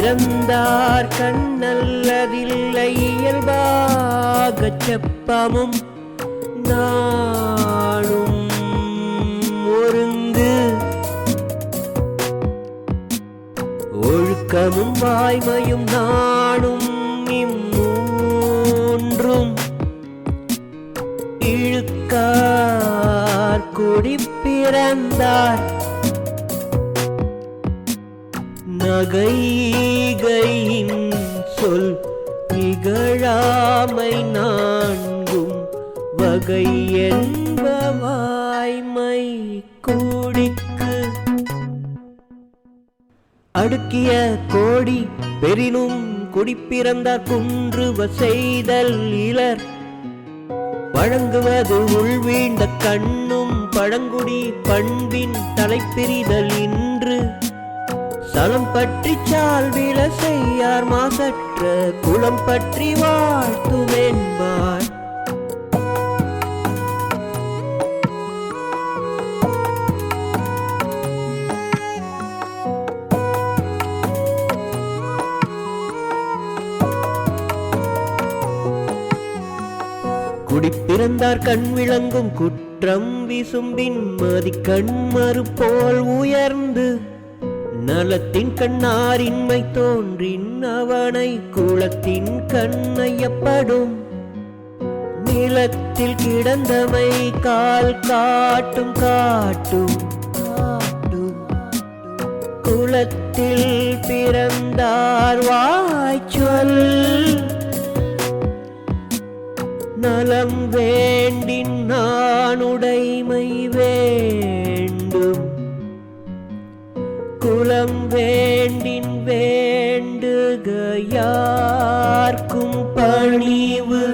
பிறந்தார் கண்ணல்லதில்லை இயல்பாக செப்பமும் நாளும் ஒருங்கு. ஒழுக்கமும் வாய்மையும் நாடும் இம்மூன்றும் இழுக்கார் குடி பிறந்தார் நகைகையின் சொல் இகழாமை நான்கும் வகை என்பவாய்மை கூடிக்கு அடுக்கிய கோடி பெரினும் குடிப்பிறந்தார் குன்றுவ செய்தல் இலர். வழங்குவது உள்வீண்ட கண்ணும் பழங்குடி பண்பின் தலைப்பிரிதல் இன்று. சலம் பற்றி சால்வில செய்யார் மாசற்ற குளம் பற்றி வாழ்த்துமென்பார். குடிப்பிறந்தார் கண் விளங்கும் குற்றம் விசும்பின் மதி கண் போல் உயர்ந்து நலத்தின் கண்ணாரின்மை தோன்றின் அவனை குளத்தின் கண்ணையப்படும். நிலத்தில் கிடந்தமை கால் காட்டும் காட்டும் காட்டும். குளத்தில் பிறந்தார் வாய்ச்சொல். நலம் வேண்டின் நானுடைமை வேண்டும் குலம் வேண்டின் வேண்டுகையார்க்கும் பணிவு.